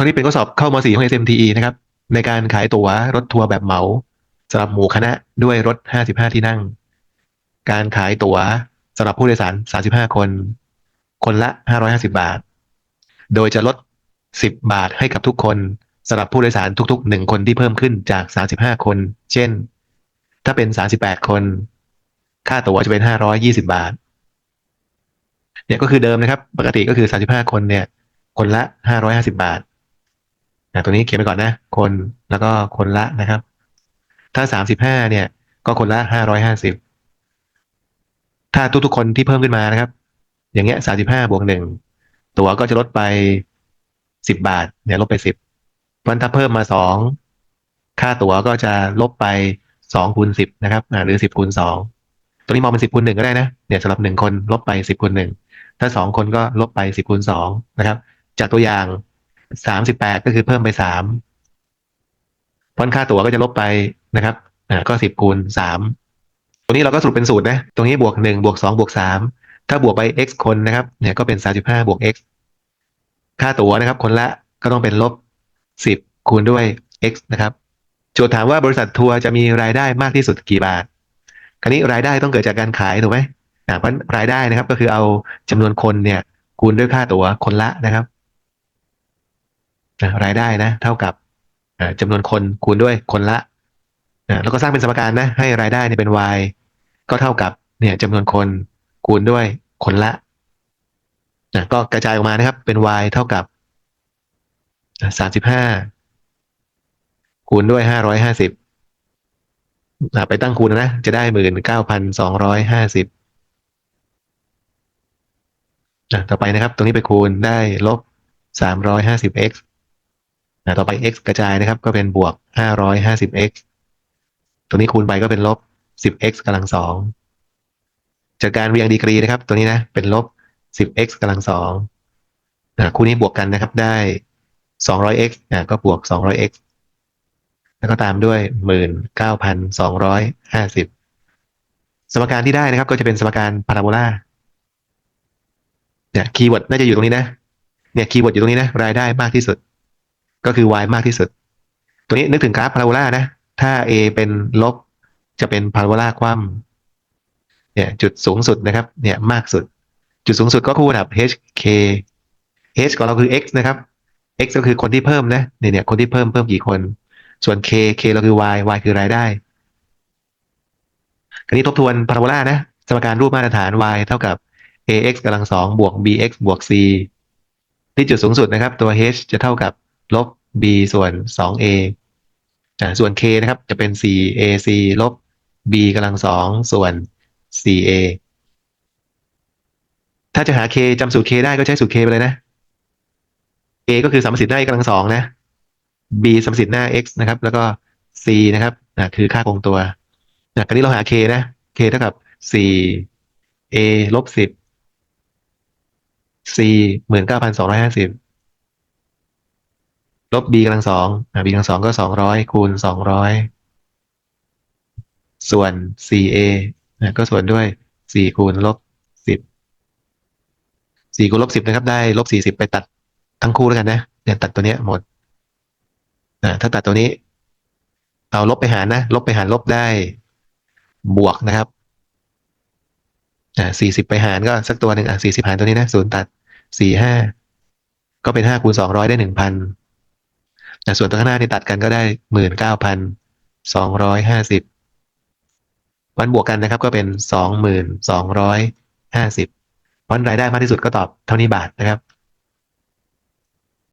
ข้อนี้เป็นข้อสอบเข้ามสี่ของ SMTE นะครับ ในการขายตั๋วรถทัวร์แบบเหมาสำหรับหมู่คณะด้วยรถ 55 ที่นั่ง การขายตั๋วสำหรับผู้โดยสาร 35 คน คนละ 550 บาท โดยจะลด 10 บาทให้กับทุกคนสำหรับผู้โดยสารทุก ๆ 1 คนที่เพิ่มขึ้นจาก 35 คน เช่น ถ้าเป็น 38 คน ค่าตั๋วจะเป็น 520 บาท เนี่ยก็คือเดิมนะครับ ปกติก็คือ 35 คนเนี่ย คนละ 550 บาทะตัวนี้เขียนไปก่อนนะ คนแล้วก็คนละนะครับ ถ้า35เนี่ย ก็คนละ550ถ้าทุกๆคนที่เพิ่มขึ้นมานะครับ อย่างเงี้ย35บห้าบวกหนึ่งตั๋วก็จะลดไป10บบาท เนี่ยลบไป10เพราะฉะนั้นถ้าเพิ่มมา2ค่าตั๋วก็จะลบไป2คูณ10นะครับหรือ10คูณ2ตัวนี้มองเป็น10คูณ1ก็ได้นะเนี่ยสำหรับ1คนลบไป10คูณ1ถ้า2คนก็ลบไป10คูณ2นะครับ จากตัวอย่าง 38ก็คือเพิ่มไป3เพราะค่าตั๋วก็จะลบไปนะครับอ่าก็10คูณ3ตัวนี้เราก็สรุปเป็นสูตรนะ ตรงนี้บวก1บวก2บวก3ถ้าบวกไป x คนนะครับ เนี่ยก็เป็น35บห้าบวก x ค่าตั๋วนะครับ คนละก็ต้องเป็นลบ10คูณด้วย x นะครับโจทย์ถามว่าบริษัททัวร์จะมีรายได้มากที่สุดกี่บาท คราวนี้รายได้ต้องเกิดจากการขายถูกไหมเพราะรายได้นะครับก็คือเอาจำนวนคนเนี่ยคูณด้วยค่าตั๋วคนละนะครับ รายได้นะ เท่ากับจำนวนคนคูณด้วยคนละแล้วก็สร้างเป็นสมการนะ ให้รายได้เนี่ยเป็น y ก็เท่ากับเนี่ยจำนวนคนคูณด้วยคนละนะก็กระจายออกมานะครับ เป็น y เท่ากับสามสิบห้าคูณด้วยห้าร้อยห้าสิบไปตั้งคูณนะ จะได้หมื่นเก้าพันสองร้อยห้าสิบต่อไปนะครับ ตรงนี้ไปคูณได้ลบสามร้อยห้าสิบ x ต่อไป x กระจายนะครับ ก็เป็นบวกห้าร้อยห้าสิบ x ตรงนี้คูณไปก็เป็นลบสิบ x กำลังสองจากการเรียงดีกรีนะครับ ตัวนี้นะ เป็นลบสิบ x กำลังสองคู่นี้บวกกันนะครับได้ 200x อ่าก็บวก 200x แล้วก็ตามด้วย 19,250 สมการที่ได้นะครับ ก็จะเป็นสมการพาราโบลาเนี่ยคีย์เวิร์ดน่าจะอยู่ตรงนี้นะเนี่ยคีย์เวิร์ดอยู่ตรงนี้นะรายได้มากที่สุด ก็คือ y มากที่สุด ตัวนี้นึกถึงกราฟพาราโบลานะ ถ้า a เป็นลบจะเป็นพาราโบลาคว่ำเนี่ยจุดสูงสุดนะครับ เนี่ยมากสุด จุดสูงสุดก็คู่ระดับ h k h ของเราคือ x นะครับ x ก็คือคนที่เพิ่มนะเนี่ยเนี่ยคนที่เพิ่มเพิ่มกี่คน ส่วน k k เราคือ y y คือรายได้คราวนี้ทบทวนพาราโบลานะ สมการรูปมาตรฐาน y เท่ากับ ax กำลังสองบวก bx บวก c ที่จุดสูงสุดนะครับ ตัว h จะเท่ากับ ลบ b ส่วน 2a อ่ส่วน k นะครับจะเป็น 4ac ลบ b กำลัง2ส่วน 4a ถ้าจะหา k จำสูตร k ได้ก็ใช้สูตร k ไปเลยนะ a ก็คือสัมสิทธิ์หน้กำลัง2นะ b สัมสิทธิ์หน้า x นะครับ แล้วก็ c นะครับอ่คือค่าคงตัวอ่ครนี้เราหา k นะ k เท่ากับ 4a ลบ 10 c 19,250 ลบ b กำลังสอง b กำลังสองก็สองร้อยคูณสองร้อยส่วน 4a นะก็ส่วนด้วย 4 คูณลบ 10 4 คูณลบ 10 นะครับ ได้ลบ 40 ไปตัดทั้งคู่แล้วกันนะเนี่ยตัดตัวเนี้ยหมดนะถ้าตัดตัวนี้ เอาลบไปหารนะ ลบไปหารลบได้บวกนะครับอ่า40 ไปหารก็สักตัวหนึ่งอะ40 หารตัวนี้นะ ศูนย์ตัด 4 5 ก็เป็น 5 คูณ 200 ได้ 1,000 แต่ส่วนตัวข้างหน้าที่ตัดกันก็ได้หมื่นเก้าพันสองร้อยห้าสิบวันบวกกันนะครับก็เป็นสองหมื่นสองร้อยห้าสิบวันรายได้มากที่สุดก็ตอบเท่านี้บาทนะครับ